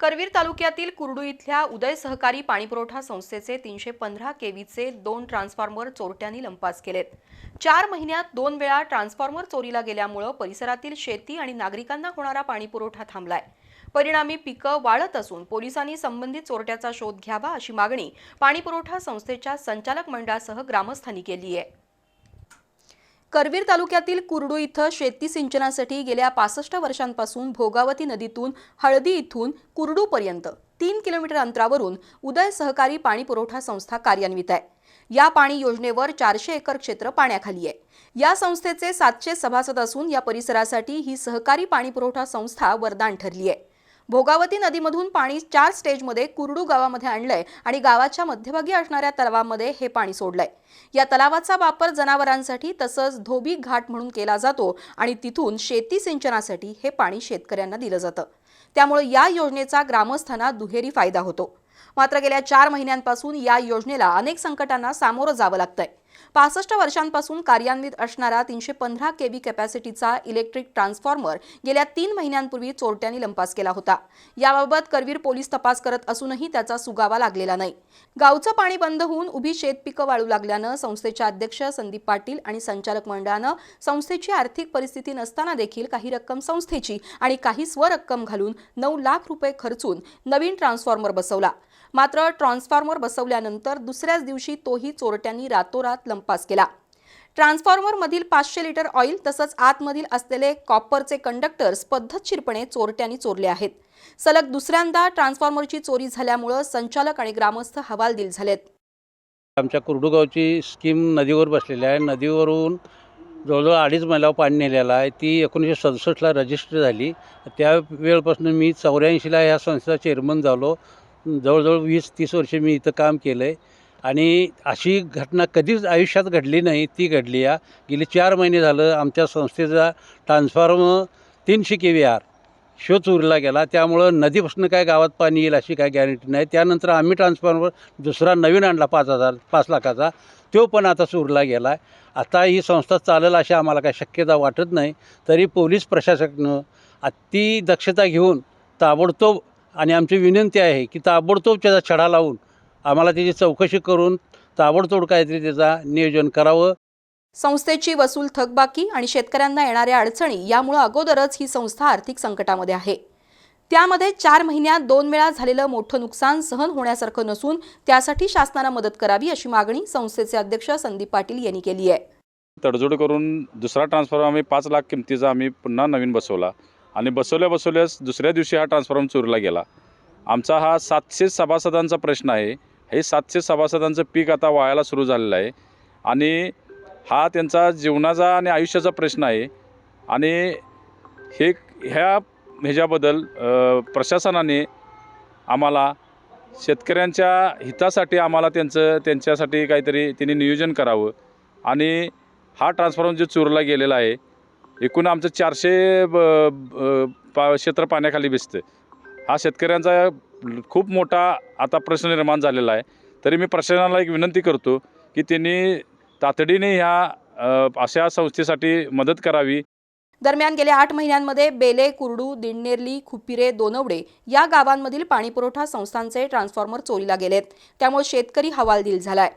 करवीर तालुक्यातील कुर्डू इथल्या उदय सहकारी पाणीपुरवठा संस्थेचे तीनशे पंधरा केवीचे दोन ट्रान्सफॉर्मर चोरट्यांनी लंपास केलेत. चार महिन्यात दोन वेळा ट्रान्सफॉर्मर चोरीला गेल्यामुळं परिसरातील शेती आणि नागरिकांना होणारा पाणीपुरवठा थांबलाय. परिणामी पिकं वाळत असून पोलिसांनी संबंधित चोरट्याचा शोध घ्यावा अशी मागणी पाणीपुरवठा संस्थेच्या संचालक मंडळासह ग्रामस्थांनी केली आहे करवीर तालुक्यातील कुर्डू इथं शेती सिंचनासाठी गेल्या पासष्ट वर्षांपासून भोगावती नदीतून हळदी इथून कुर्डूपर्यंत तीन किलोमीटर अंतरावरून उदय सहकारी पाणी पुरवठा संस्था कार्यान्वित आहे. या पाणी योजनेवर चारशे एकर क्षेत्र पाण्याखाली आहे. या संस्थेचे सातशे सभासद असून या परिसरासाठी ही सहकारी पाणी पुरवठा संस्था वरदान ठरली आहे. भोगावती नदीमधून पाणी चार स्टेजमध्ये कुरडू गावामध्ये आणलंय आणि गावाच्या मध्यभागी असणाऱ्या तलावामध्ये हे पाणी सोडलंय. या तलावाचा वापर जनावरांसाठी तसंच धोबी घाट म्हणून केला जातो आणि तिथून शेती सिंचनासाठी हे पाणी शेतकऱ्यांना दिलं जातं. त्यामुळे या योजनेचा ग्रामस्थांना दुहेरी फायदा होतो. मात्र गेल्या चार महिन्यांपासून या योजनेला अनेक संकटांना सामोरं जावं लागतंय. पासष्ट वर्षांपासून कार्यान्वित असणारा तीनशे पंधरा केबी कॅपॅसिटीचा इलेक्ट्रिक ट्रान्सफॉर्मर गेल्या तीन महिन्यांपूर्वी चोरट्यांनी लंपास केला होता. याबाबत करवीर पोलीस तपास करत असूनही त्याचा सुगावा लागलेला नाही. गावचं पाणी बंद होऊन उभी शेतपिकं वाळू लागल्यानं संस्थेच्या अध्यक्ष संदीप पाटील आणि संचालक मंडळानं संस्थेची आर्थिक परिस्थिती नसताना देखील काही रक्कम संस्थेची आणि काही स्वरक्कम घालून नऊ लाख रुपये खर्चून नवीन ट्रान्सफॉर्मर बसवला. मात्र ट्रान्सफॉर्मर बसवल्यानंतर दुसऱ्याच दिवशी तोही चोरट्यांनी रातोरात लंपास केला. ट्रान्सफॉर्मरमधील पाचशे लिटर ऑइल तसंच आतमधील असलेले कॉपरचे कंडक्टर्स पद्धतशीरपणे चोरट्यांनी चोरले आहेत. सलग दुसऱ्यांदा ट्रान्सफॉर्मरची चोरी झाल्यामुळं संचालक आणि ग्रामस्थ हवालदिल झालेत. आमच्या कुर्डूगावची स्कीम नदीवर बसलेली आहे. नदीवरून जवळजवळ अडीच मैलावर पाणी नेलेलं आहे. ती एकोणीसशे सदुसष्टला रजिस्टर झाली. त्या वेळपासून मी चौऱ्याऐंशीला ह्या संस्थेचा चेअरमन झालो. जवळजवळ वीस तीस वर्षे मी इथं काम केलं आहे आणि अशी घटना कधीच आयुष्यात घडली नाही ती घडली आहे गेली चार महिने झालं आमच्या संस्थेचा ट्रान्सफॉर्म तीनशे के व्ही आर शो उरला गेला. त्यामुळं नदीपासून काय गावात पाणी येईल अशी काय गॅरंटी नाही. त्यानंतर आम्ही ट्रान्सफॉर्मर दुसरा नवीन आणला पाच हजार पाच लाखाचा. तो पण आता चोरला गेला आहे आता ही संस्था चालेल अशी आम्हाला काय शक्यता वाटत नाही. तरी पोलीस प्रशासकनं अति दक्षता घेऊन ताबडतोब आणि आमची विनंती आहे की ताबडतोब त्याचा छडा लावून आम्हाला त्याची चौकशी करून ताबडतोब काहीतरी त्याचा नियोजन करावं. संस्थेची वसूल थकबाकी आणि शेतकऱ्यांना येणाऱ्या अडचणी यामुळे अगोदरच ही संस्था आर्थिक संकटामध्ये आहे. त्यामध्ये चार महिन्यात दोन वेळा झालेलं मोठं नुकसान सहन होण्यासारखं नसून त्यासाठी शासनानं मदत करावी अशी मागणी संस्थेचे अध्यक्ष संदीप पाटील यांनी केली आहे. तडजोड करून दुसरा ट्रान्सफॉर्मर आम्ही पाच लाख किमतीचा आम्ही पुन्हा नवीन बसवला. आणि बसवल्या बसवल्यास दुसऱ्या दिवशी हा ट्रान्सफॉर्म चोरीला गेला. आमचा हा सातशे सभासदांचा प्रश्न आहे. हे सातशे सभासदांचं पीक आता वायाला सुरू झालेलं आहे. आणि हा त्यांचा जीवनाचा आणि आयुष्याचा प्रश्न आहे. आणि हे ह्या ह्याच्याबद्दल प्रशासनाने आम्हाला शेतकऱ्यांच्या हितासाठी आम्हाला त्यांचं त्यांच्यासाठी काहीतरी त्यांनी नियोजन करावं. आणि हा ट्रान्सफॉर्मर जो चोरला गेलेला आहे एकूण आमचं चारशे ब ब- पा क्षेत्र पाण्याखाली भिजतं हा शेतकऱ्यांचा खूप मोठा आता प्रश्न निर्माण झालेला आहे. तरी मी प्रशासनाला एक विनंती करतो की त्यांनी तातडीने ह्या अ, अशा संस्थेसाठी मदत करावी. दरम्यान गेल्या आठ महिन्यांमध्ये बेले कुर्डू दिंडनेरली खुपिरे दोनवडे या गावांमधील पाणीपुरवठा संस्थांचे ट्रान्सफॉर्मर चोरीला गेलेत. त्यामुळे शेतकरी हवालदिल झालाय.